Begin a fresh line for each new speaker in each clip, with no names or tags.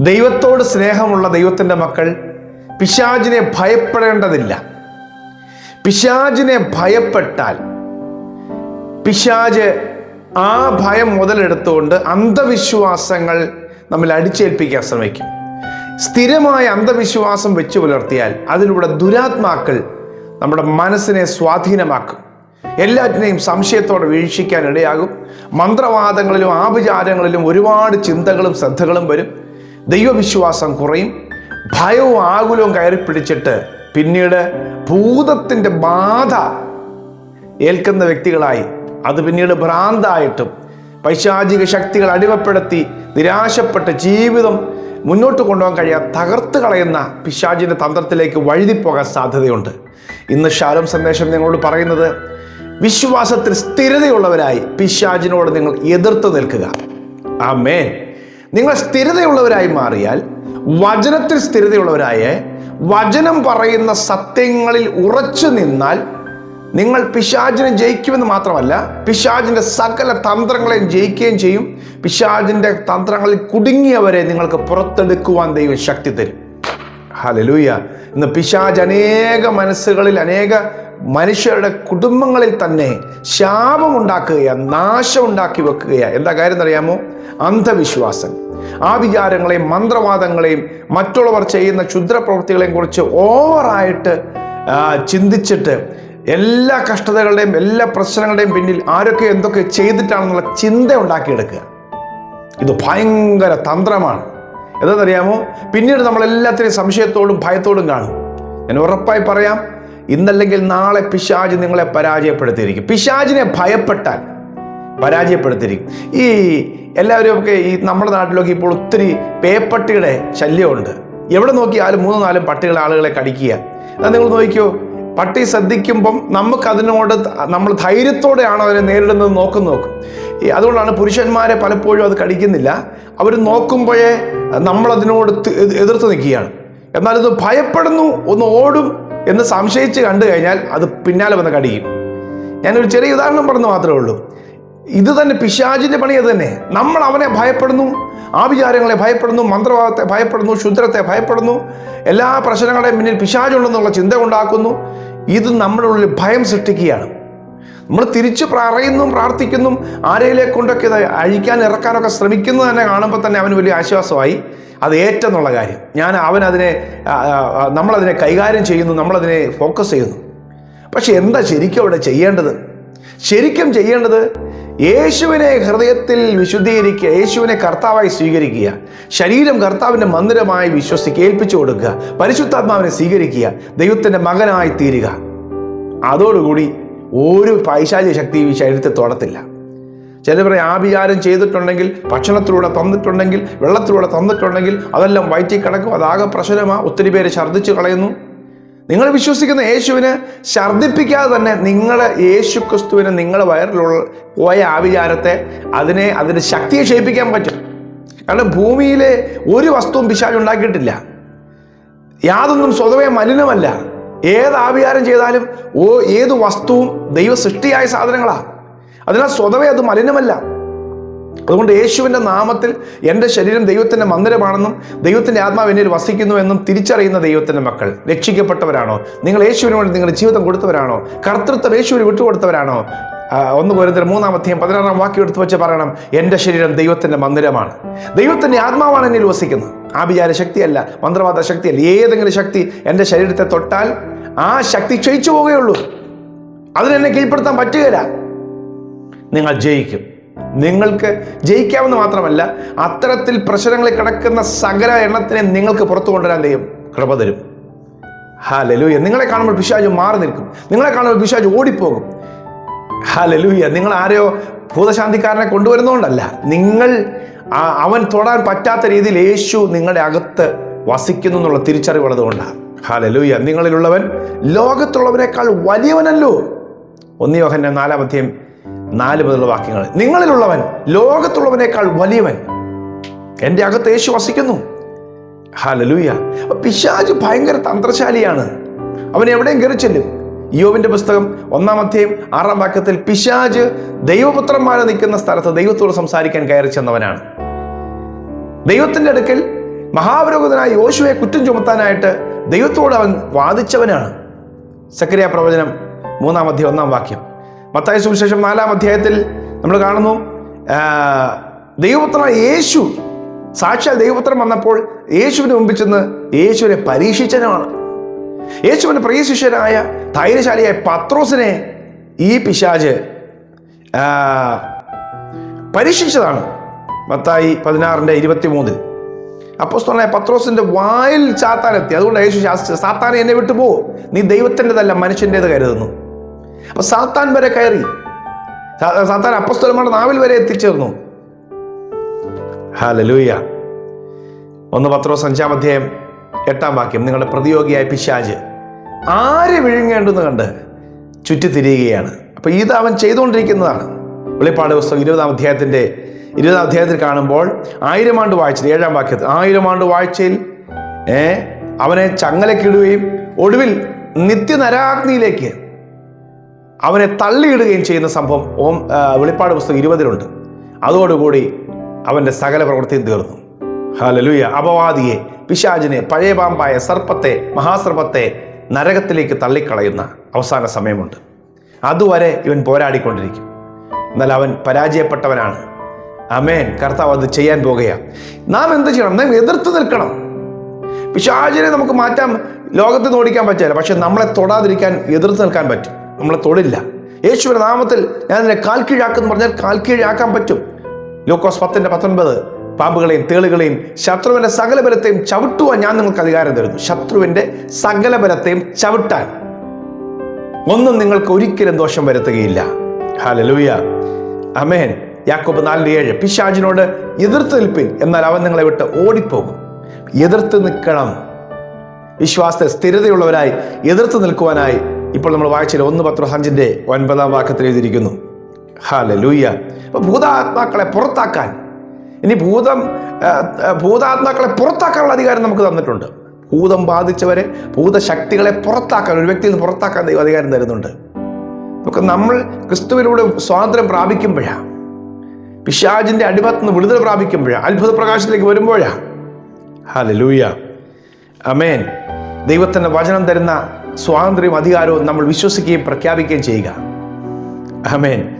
ദൈവത്തോട് സ്നേഹമുള്ള ദൈവത്തിന്റെ മക്കൾ പിശാജിനെ ഭയപ്പെടേണ്ടതില്ല. പിശാജിനെ ഭയപ്പെട്ടാൽ പിശാജ് ആ ഭയം മുതലെടുത്തുകൊണ്ട് അന്ധവിശ്വാസങ്ങൾ നമ്മൾ അടിച്ചേൽപ്പിക്കാൻ ശ്രമിക്കും. സ്ഥിരമായ അന്ധവിശ്വാസം വെച്ചു പുലർത്തിയാൽ അതിലൂടെ ദുരാത്മാക്കൾ നമ്മുടെ മനസ്സിനെ സ്വാധീനമാക്കും. എല്ലാറ്റിനെയും സംശയത്തോടെ വീക്ഷിക്കാൻ ഇടയാകും. മന്ത്രവാദങ്ങളിലും ആഭിചാരങ്ങളിലും ഒരുപാട് ചിന്തകളും ശ്രദ്ധകളും വരും. ദൈവവിശ്വാസം കുറയും ഭയവും ആകുലവും കയറി പിടിച്ചിട്ട് പിന്നീട് ഭൂതത്തിന്റെ ബാധ ഏൽക്കുന്ന വ്യക്തികളായി. അത് പിന്നീട് ഭ്രാന്തായിട്ടും പൈശാചിക ശക്തികൾ അടിമപ്പെടുത്തി നിരാശപ്പെട്ട ജീവിതം മുന്നോട്ട് കൊണ്ടുപോകാൻ കഴിയാൻ തകർത്ത് കളയുന്ന പിശാചിന്റെ തന്ത്രത്തിലേക്ക് വഴുതിപ്പോകാൻ സാധ്യതയുണ്ട്. ഇന്ന് ശാലം സന്ദേശം നിങ്ങളോട് പറയുന്നത് വിശ്വാസത്തിൽ സ്ഥിരതയുള്ളവരായി പിശാചിനോട് നിങ്ങൾ എതിർത്ത് നിൽക്കുക. ആ മേൻ നിങ്ങൾ സ്ഥിരതയുള്ളവരായി മാറിയാൽ വചനത്തിൽ സ്ഥിരതയുള്ളവരായ വചനം പറയുന്ന സത്യങ്ങളിൽ ഉറച്ചു നിന്നാൽ നിങ്ങൾ പിശാചിനെ ജയിക്കുമെന്ന് മാത്രമല്ല പിശാചിന്റെ സകല തന്ത്രങ്ങളെയും ജയിക്കുകയും ചെയ്യും. പിശാചിന്റെ തന്ത്രങ്ങളിൽ കുടുങ്ങിയവരെ നിങ്ങൾക്ക് പുറത്തെടുക്കുവാൻ ദൈവം ശക്തി തരും. ഹലലൂയ ഇന്ന് പിശാജ് അനേക മനസ്സുകളിൽ അനേക മനുഷ്യരുടെ കുടുംബങ്ങളിൽ തന്നെ ശാപമുണ്ടാക്കുകയാണ് നാശം ഉണ്ടാക്കി വെക്കുകയാണ് എന്താ കാര്യം അറിയാമോ അന്ധവിശ്വാസം. ആ വിചാരങ്ങളെയും മന്ത്രവാദങ്ങളെയും മറ്റുള്ളവർ ചെയ്യുന്ന ക്ഷുദ്രപ്രവൃത്തികളെയും കുറിച്ച് ഓവറായിട്ട് ചിന്തിച്ചിട്ട് എല്ലാ കഷ്ടതകളുടെയും എല്ലാ പ്രശ്നങ്ങളുടെയും പിന്നിൽ ആരൊക്കെ എന്തൊക്കെ ചെയ്തിട്ടാണെന്നുള്ള ചിന്ത ഉണ്ടാക്കിയെടുക്കുക. ഇത് ഭയങ്കര തന്ത്രമാണ്. എന്താണെന്നറിയാമോ? പിന്നീട് നമ്മൾ എല്ലാത്തിനെയും സംശയത്തോടും ഭയത്തോടും കാണും. ഞാൻ ഉറപ്പായി പറയാം ഇന്നല്ലെങ്കിൽ നാളെ പിശാജ് നിങ്ങളെ പരാജയപ്പെടുത്തിയിരിക്കും. പിശാജിനെ ഭയപ്പെട്ടാൽ പരാജയപ്പെടുത്തിയിരിക്കും. ഈ എല്ലാവരും ഒക്കെ ഈ നമ്മുടെ നാട്ടിലൊക്കെ ഇപ്പോൾ ഒത്തിരി പേപ്പട്ടിയുടെ ശല്യമുണ്ട്. എവിടെ നോക്കിയാലും മൂന്നും നാലും പട്ടികളെ ആളുകളെ കടിക്കുക. എന്നാൽ നിങ്ങൾ നോക്കിക്കോ. പട്ടി ശ്രദ്ധിക്കുമ്പം നമുക്ക് അതിനോട് നമ്മൾ ധൈര്യത്തോടെയാണ് അവരെ നേരിടുന്നത് നോക്കും. നോക്കും അതുകൊണ്ടാണ് പുരുഷന്മാരെ പലപ്പോഴും അത് കടിക്കുന്നില്ല. അവർ നോക്കുമ്പോഴേ നമ്മളതിനോട് എതിർത്ത് നിൽക്കുകയാണ്. എന്നാൽ ഇത് ഭയപ്പെടുന്നു ഒന്ന് ഓടും എന്ന് സംശയിച്ച് കണ്ടു കഴിഞ്ഞാൽ അത് പിന്നാലെ വന്ന് കടിക്കും. ഞാനൊരു ചെറിയ ഉദാഹരണം പറഞ്ഞു മാത്രമേ ഉള്ളൂ. ഇത് തന്നെ പിശാചിന്റെ പണി അത് തന്നെ. നമ്മൾ അവനെ ഭയപ്പെടുന്നു ആഭിചാരങ്ങളെ ഭയപ്പെടുന്നു മന്ത്രവാദത്തെ ഭയപ്പെടുന്നു ശുദ്രത്തെ ഭയപ്പെടുന്നു എല്ലാ പ്രശ്നങ്ങളുടെയും മുന്നിൽ പിശാചുണ്ടെന്നുള്ള ചിന്ത ഉണ്ടാക്കുന്നു. ഇത് നമ്മുടെ ഉള്ളിൽ ഭയം സൃഷ്ടിക്കുകയാണ്. നമ്മൾ തിരിച്ച് പറയുന്നു പ്രാർത്ഥിക്കുന്നു ആരെയിലെ കൊണ്ടൊക്കെ അഴിക്കാൻ ഇറക്കാനൊക്കെ ശ്രമിക്കുന്നു തന്നെ കാണുമ്പോൾ തന്നെ അവന് വലിയ ആശ്വാസമായി. അത് ഏറ്റെന്നുള്ള കാര്യം. ഞാൻ അവൻ അതിനെ നമ്മളതിനെ കൈകാര്യം ചെയ്യുന്നു നമ്മളതിനെ ഫോക്കസ് ചെയ്യുന്നു. പക്ഷെ എന്താ ശരിക്കും അവിടെ ചെയ്യേണ്ടത്? ശരിക്കും ചെയ്യേണ്ടത് യേശുവിനെ ഹൃദയത്തിൽ വിശുദ്ധീകരിക്കുക യേശുവിനെ കർത്താവായി സ്വീകരിക്കുക ശരീരം കർത്താവിന്റെ മന്ദിരമായി വിശ്വസിക്കുക ഏൽപ്പിച്ചു കൊടുക്കുക പരിശുദ്ധാത്മാവിനെ സ്വീകരിക്കുക ദൈവത്തിന്റെ മകനായി തീരുക. അതോടുകൂടി ഒരു പൈശാചിക ശക്തി ഈ ശരീരത്തെ തൊടത്തില്ല. ചിലവർ ആഭിചാരം ചെയ്തിട്ടുണ്ടെങ്കിൽ ഭക്ഷണത്തിലൂടെ തന്നിട്ടുണ്ടെങ്കിൽ വെള്ളത്തിലൂടെ തന്നിട്ടുണ്ടെങ്കിൽ അതെല്ലാം വയറ്റിൽ കിടക്കും അതാകെ പ്രശ്നമാണ് ഒത്തിരി പേര് ഛർദ്ദിച്ച് കളയുന്നു. നിങ്ങൾ വിശ്വസിക്കുന്ന യേശുവിനെ ഛർദ്ദിപ്പിക്കാതെ തന്നെ നിങ്ങൾ യേശു ക്രിസ്തുവിനെ നിങ്ങളുടെ വയറിലുള്ള പോയ ആവിചാരത്തെ അതിനെ അതിന്റെ ശക്തിയെ ക്ഷയിപ്പിക്കാൻ പറ്റും. കാരണം ഭൂമിയിലെ ഒരു വസ്തുവും പിശാജ് ഉണ്ടാക്കിയിട്ടില്ല. യാതൊന്നും സ്വതവേ മലിനമല്ല. ഏത് ആവിചാരം ചെയ്താലും ഓ ഏത് വസ്തുവും ദൈവ സൃഷ്ടിയായ സാധനങ്ങളാണ് അതിനാൽ സ്വതവേ അത് മലിനമല്ല. അതുകൊണ്ട് യേശുവിന്റെ നാമത്തിൽ എന്റെ ശരീരം ദൈവത്തിന്റെ മന്ദിരമാണെന്നും ദൈവത്തിന്റെ ആത്മാവ് എന്നിൽ വസിക്കുന്നു എന്നും തിരിച്ചറിയുന്ന ദൈവത്തിന്റെ മക്കൾ രക്ഷിക്കപ്പെട്ടവരാണോ? നിങ്ങൾ യേശുവിന് വേണ്ടി നിങ്ങളുടെ ജീവിതം കൊടുത്തവരാണോ? കർത്തൃത്വം യേശുവിന് വിട്ടുകൊടുത്തവരാണോ? ഒന്ന് ഒന്ന് പോരുന്നതിന് മൂന്നാമത്തെയും പതിനാറാം വാക്യം എടുത്തു വെച്ച് പറയണം എന്റെ ശരീരം ദൈവത്തിന്റെ മന്ദിരമാണ്. ദൈവത്തിന്റെ ആത്മാവാണ് എന്നിൽ വസിക്കുന്നത്. ആഭിചാര ശക്തിയല്ല മന്ത്രവാദ ശക്തിയല്ല ഏതെങ്കിലും ശക്തി എന്റെ ശരീരത്തെ തൊട്ടാൽ ആ ശക്തി ക്ഷയിച്ചു പോവുകയുള്ളൂ. അതിനെന്നെ കീഴ്പ്പെടുത്താൻ പറ്റുകയില്ല. നിങ്ങൾ ജയിക്കും. നിങ്ങൾക്ക് ജയിക്കാമെന്ന് മാത്രമല്ല അത്തരത്തിൽ പ്രശ്നങ്ങളിൽ കിടക്കുന്ന സകല എണ്ണത്തിനെ നിങ്ങൾക്ക് പുറത്തു കൊണ്ടുവരാൻ ദൈവം കൃപ തരും. ഹാ ലലൂയ നിങ്ങളെ കാണുമ്പോൾ പിശാജ് മാറി നിൽക്കും. നിങ്ങളെ കാണുമ്പോൾ പിശാജ് ഓടിപ്പോകും. ഹാ ലലൂയ നിങ്ങൾ ആരെയോ ഭൂതശാന്തിക്കാരനെ കൊണ്ടുവരുന്നതുകൊണ്ടല്ല. നിങ്ങൾ അവൻ തൊടാൻ പറ്റാത്ത രീതിയിൽ യേശു നിങ്ങളുടെ അകത്ത് വസിക്കുന്നു എന്നുള്ള തിരിച്ചറിവുള്ളതുകൊണ്ടാണ് ഹാ ലലൂയ നിങ്ങളിലുള്ളവൻ ലോകത്തുള്ളവനേക്കാൾ വലിയവനല്ലോ. ഒന്നിയോഹന്റെ നാലാമധ്യം നാല് മുതലുള്ള വാക്യങ്ങൾ. നിങ്ങളിലുള്ളവൻ ലോകത്തുള്ളവനേക്കാൾ വലിയവൻ. എന്റെ അകത്ത് യേശു വസിക്കുന്നു. ഹാലലൂയ പിശാജ് ഭയങ്കര തന്ത്രശാലിയാണ്. അവൻ എവിടെയും കയറി ചെല്ലും. യോവിന്റെ പുസ്തകം ഒന്നാം അധ്യായം ആറാം വാക്യത്തിൽ പിശാജ് ദൈവപുത്രന്മാരെ നിൽക്കുന്ന സ്ഥലത്ത് ദൈവത്തോട് സംസാരിക്കാൻ കയറി ചെന്നവനാണ്. ദൈവത്തിന്റെ അടുക്കൽ മഹാപുരോഹിതനായ യോശുവെ കുറ്റം ചുമത്താനായിട്ട് ദൈവത്തോട് അവൻ വാദിച്ചവനാണ്. സക്രിയ പ്രവചനം മൂന്നാം അധ്യായം ഒന്നാം വാക്യം. മത്തായ സുവിശേഷം നാലാം അധ്യായത്തിൽ നമ്മൾ കാണുന്നു ദൈവപുത്ര യേശു സാക്ഷാൽ ദൈവപുത്രൻ വന്നപ്പോൾ യേശുവിന് മുമ്പിൽ ചെന്ന് യേശുവിനെ പരീക്ഷിച്ചനാണ് യേശുവിന്റെ പ്രിയ ശിഷ്യനായ ധൈര്യശാലിയായ പത്രോസിനെ ഈ പിശാജ് പരീക്ഷിച്ചതാണ്. മത്തായി പതിനാറിന്റെ ഇരുപത്തി മൂന്നിൽ അപ്പോസ്തലനായ പത്രോസിന്റെ വായിൽ ചാത്താനെത്തി അതുകൊണ്ട് യേശു ശാസിച്ചത് സാത്താനെ എന്നെ വിട്ടുപോകും നീ ദൈവത്തിന്റെതല്ല മനുഷ്യന്റെത് കരുതുന്നു. അപ്പൊ സാത്താൻ വരെ കയറി. സാത്താൻ അപ്പസ്തലന്മാരുടെ നാവിൽ വരെ എത്തിച്ചേർന്നു. ഹാലലൂയ ഒന്ന് പത്രോസ് അഞ്ചാം അധ്യായം എട്ടാം വാക്യം. നിങ്ങളുടെ പ്രതിയോഗിയായ പിശാജ് ആര് വിഴുങ്ങേണ്ടെന്ന് കണ്ട് ചുറ്റിത്തിരിയുകയാണ്. അപ്പൊ ഇത് അവൻ ചെയ്തുകൊണ്ടിരിക്കുന്നതാണ്. വെളിപ്പാട് പുസ്തകം ഇരുപതാം അധ്യായത്തിന്റെ ഇരുപതാം അധ്യായത്തിൽ കാണുമ്പോൾ ആയിരം ആണ്ട് വാഴ്ചയിൽ ഏഴാം വാക്യത്തിൽ ആയിരം ആണ്ട് വാഴ്ചയിൽ അവനെ ചങ്ങലക്കിടുകയും ഒടുവിൽ നിത്യനരാഗ്നിയിലേക്ക് അവനെ തള്ളിയിടുകയും ചെയ്യുന്ന സംഭവം ഓം വെളിപ്പാട് പുസ്തകം ഇരുപതിലുണ്ട്. അതോടുകൂടി അവന്റെ സകല പ്രവൃത്തിയും തീർന്നു. ഹലലുയ അപവാദിയെ പിശാചിനെ പഴയ പാമ്പായ സർപ്പത്തെ മഹാസർപ്പത്തെ നരകത്തിലേക്ക് തള്ളിക്കളയുന്ന അവസാന സമയമുണ്ട്. അതുവരെ ഇവൻ പോരാടിക്കൊണ്ടിരിക്കും. എന്നാൽ അവൻ പരാജയപ്പെട്ടവനാണ്. അമേൻ കർത്താവ് അത് ചെയ്യാൻ പോകുകയാണ്. നാം എന്ത് ചെയ്യണം? നാം എതിർത്ത് നിൽക്കണം. പിശാചിനെ നമുക്ക് മാറ്റാൻ ലോകത്ത് നിന്ന് ഓടിക്കാൻ പറ്റില്ല. പക്ഷെ നമ്മളെ തൊടാതിരിക്കാൻ എതിർത്ത് നിൽക്കാൻ പറ്റും. നമ്മളെ തൊടില്ല. യേശുവിന്റെ നാമത്തിൽ ഞാൻ നിന്നെ കാൽ പറഞ്ഞാൽ കാൽ കീഴാക്കാൻ പറ്റും. ലൂക്കോസ് പത്തിന്റെ പത്തൊൻപത് പാമ്പുകളെയും തേളുകളെയും ശത്രുവിന്റെ സകല ബലത്തെയും ചവിട്ടുവാൻ ഞാൻ നിങ്ങൾക്ക് അധികാരം തരുന്നു. ശത്രുവിന്റെ സകല ബലത്തെയും ചവിട്ടാൻ. ഒന്നും നിങ്ങൾക്ക് ഒരിക്കലും ദോഷം വരുത്തുകയില്ല. ഹാലലൂയ അമേൻ യാക്കോബ് നാലിന്റെ ഏഴ് പിശാജിനോട് എതിർത്ത് നിൽപ്പിൻ എന്നാൽ അവൻ നിങ്ങളെ വിട്ട് ഓടിപ്പോകും. എതിർത്ത് നിൽക്കണം. വിശ്വാസത്തെ സ്ഥിരതയുള്ളവരായി എതിർത്ത് നിൽക്കുവാനായി ഇപ്പോൾ നമ്മൾ വായിച്ചില്ല ഒന്ന് പത്ര അഞ്ചിന്റെ ഒൻപതാം വാക്യത്തിൽ എഴുതിയിരിക്കുന്നു. ഹാല ലൂയ്യ അപ്പൊ ഭൂതാത്മാക്കളെ പുറത്താക്കാൻ. ഇനി ഭൂതം ഭൂതാത്മാക്കളെ പുറത്താക്കാനുള്ള അധികാരം നമുക്ക് തന്നിട്ടുണ്ട്. ഭൂതം ബാധിച്ചവരെ ഭൂതശക്തികളെ പുറത്താക്കാൻ ഒരു വ്യക്തിയിൽ നിന്ന് പുറത്താക്കാൻ ദൈവം അധികാരം തരുന്നുണ്ട്. നമുക്ക് നമ്മൾ ക്രിസ്തുവിലൂടെ സ്വാതന്ത്ര്യം പ്രാപിക്കുമ്പോഴാണ് പിശാജിന്റെ അടിമത്തിൽ നിന്ന് വിടുതൽ പ്രാപിക്കുമ്പോഴാണ് അത്ഭുത പ്രകാശത്തിലേക്ക് വരുമ്പോഴാണ് ലൂയ്യ അമേൻ ദൈവത്തിന്റെ വചനം തരുന്ന സ്വാതന്ത്ര്യവും അധികാരവും നമ്മൾ വിശ്വസിക്കുകയും പ്രഖ്യാപിക്കുകയും ചെയ്യുക. അഹമേൻ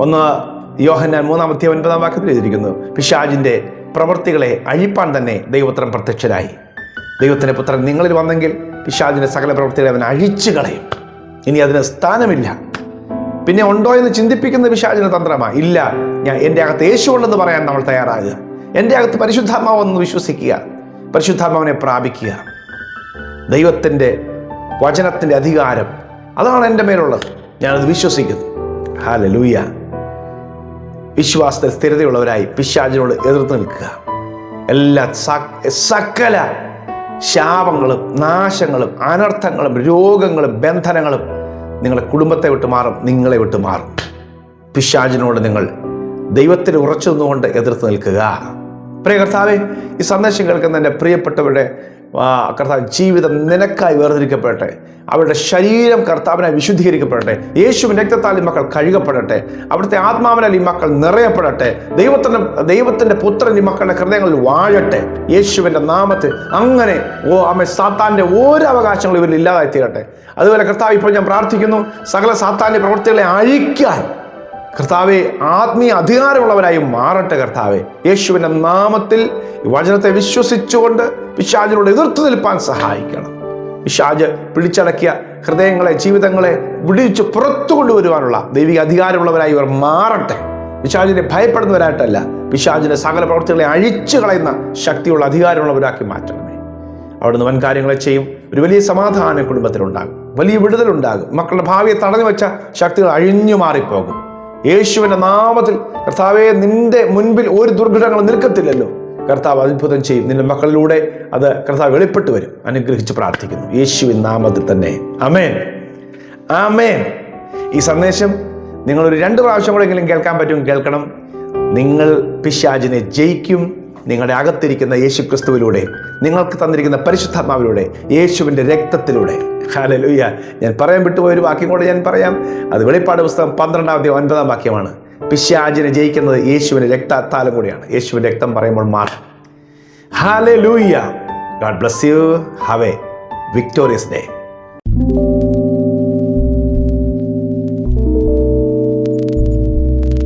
ഒന്ന് യോഹന്നാൻ മൂന്നാമത്തെ ഒൻപതാം വാക്യത്തിൽ എഴുതിയിരിക്കുന്നു. പിശാജിന്റെ പ്രവൃത്തികളെ അഴിപ്പാൻ തന്നെ ദൈവപുത്രൻ പ്രത്യക്ഷരായി. ദൈവത്തിന്റെ പുത്രൻ നിങ്ങളിൽ വന്നെങ്കിൽ പിശാജിന്റെ സകല പ്രവൃത്തികളെ അവൻ അഴിച്ചു കളയും. ഇനി അതിന് സ്ഥാനമില്ല. പിന്നെ ഉണ്ടോ എന്ന് ചിന്തിപ്പിക്കുന്ന പിശാചിന് തന്ത്രമാ ഇല്ല ഞാൻ എന്റെ അകത്ത് യേശു ഉണ്ടെന്ന് പറയാൻ നമ്മൾ തയ്യാറാകുക. എന്റെ അകത്ത് പരിശുദ്ധാത്മാവെന്ന് വിശ്വസിക്കുക. പരിശുദ്ധാത്മാവിനെ പ്രാപിക്കുക. ദൈവത്തിന്റെ വചനത്തിന്റെ അധികാരം അതാണ് എന്റെ മേലുള്ളത്. ഞാനത് വിശ്വസിക്കുന്നു. ഹാല ലൂയ വിശ്വാസത്തിൽ സ്ഥിരതയുള്ളവരായി പിശാചിനോട് എതിർത്ത് നിൽക്കുക. എല്ലാ സകല ശാപങ്ങളും നാശങ്ങളും അനർത്ഥങ്ങളും രോഗങ്ങളും ബന്ധനങ്ങളും നിങ്ങളുടെ കുടുംബത്തെ വിട്ട് മാറും നിങ്ങളെ വിട്ട് മാറും. പിശാചിനോട് നിങ്ങൾ ദൈവത്തിൽ ഉറച്ചു നിന്നുകൊണ്ട് എതിർത്ത് നിൽക്കുക. പ്രിയ കർത്താവെ ഈ സന്ദേശം കേൾക്കുന്ന എന്റെ പ്രിയപ്പെട്ടവരുടെ കർത്താവ് ജീവിതം നിനക്കായി വേർതിരിക്കപ്പെടട്ടെ. അവരുടെ ശരീരം കർത്താവിനായി വിശുദ്ധീകരിക്കപ്പെടട്ടെ. യേശുവിൻ രക്തത്താൽ ഈ മക്കൾ കഴുകപ്പെടട്ടെ. അവിടുത്തെ ആത്മാവിനാൽ ഈ മക്കൾ നിറയപ്പെടട്ടെ. ദൈവത്തിന്റെ ദൈവത്തിന്റെ പുത്രൻ ഈ മക്കളുടെ ഹൃദയങ്ങളിൽ വാഴട്ടെ. യേശുവിന്റെ നാമത്തിൽ അങ്ങനെ ഓ അമ്മ സാത്താന്റെ ഓരോ അവകാശങ്ങളും ഇവരിൽ ഇല്ലാതായി തീരട്ടെ അതുപോലെ കർത്താവ് ഇപ്പോൾ ഞാൻ പ്രാർത്ഥിക്കുന്നു സകല സാത്താന്റെ പ്രവൃത്തികളെ അഴിക്കാൻ കർത്താവെ ആത്മീയ അധികാരമുള്ളവരായി മാറട്ടെ കർത്താവെ. യേശുവിന്റെ നാമത്തിൽ വചനത്തെ വിശ്വസിച്ചുകൊണ്ട് പിശാചിനോട് എതിർത്ത് നിൽപ്പാൻ സഹായിക്കണം. പിശാജ് പിടിച്ചടക്കിയ ഹൃദയങ്ങളെ ജീവിതങ്ങളെ വിടിച്ച് പുറത്തു കൊണ്ടുവരുവാനുള്ള ദൈവിക അധികാരമുള്ളവരായി ഇവർ മാറട്ടെ. പിശാജിനെ ഭയപ്പെടുന്നവരായിട്ടല്ല പിശാജിന്റെ സകല പ്രവർത്തികളെ അഴിച്ചു കളയുന്ന ശക്തിയുള്ള അധികാരമുള്ളവരാക്കി മാറ്റണമേ. അവിടുന്ന് വൻ കാര്യങ്ങളെ ചെയ്യും. ഒരു വലിയ സമാധാനം കുടുംബത്തിലുണ്ടാകും. വലിയ വിടുതലുണ്ടാകും. മക്കളുടെ ഭാവിയെ തടഞ്ഞു വെച്ച ശക്തികൾ അഴിഞ്ഞു മാറിപ്പോകും. യേശുവിന്റെ നാമത്തിൽ കർത്താവെ നിന്റെ മുൻപിൽ ഒരു ദുർഘടങ്ങളും നിൽക്കത്തില്ലല്ലോ. കർത്താവ് അത്ഭുതം ചെയ്യും. നിന്റെ മക്കളിലൂടെ അത് കർത്താവ് വെളിപ്പെട്ട് വരും. അനുഗ്രഹിച്ച് പ്രാർത്ഥിക്കുന്നു. യേശുവിൻ നാമത്തിൽ തന്നെ. അമേൻ ആമേൻ. ഈ സന്ദേശം നിങ്ങളൊരു രണ്ട് പ്രാവശ്യം കൂടെയെങ്കിലും കേൾക്കാൻ പറ്റും കേൾക്കണം. നിങ്ങൾ പിശാചിനെ ജയിക്കും. നിങ്ങളുടെ അകത്തിരിക്കുന്ന യേശു ക്രിസ്തുവിലൂടെ നിങ്ങൾക്ക് തന്നിരിക്കുന്ന പരിശുദ്ധാത്മാവിലൂടെ യേശുവിന്റെ രക്തത്തിലൂടെ. ഹാലലൂയ ഞാൻ പറയാൻ വിട്ടുപോയ ഒരു വാക്യം കൂടെ ഞാൻ പറയാം. അത് വെളിപ്പാട് പുസ്തകം പന്ത്രണ്ടാമത്തെ ഒൻപതാം വാക്യമാണ്. പിശാജിനെ ജയിക്കുന്നത് യേശുവിന്റെ രക്തത്താലും കൂടിയാണ്. യേശുവിന്റെ രക്തം പറയുമ്പോൾ മാറും hallelujah God bless you have a victorious day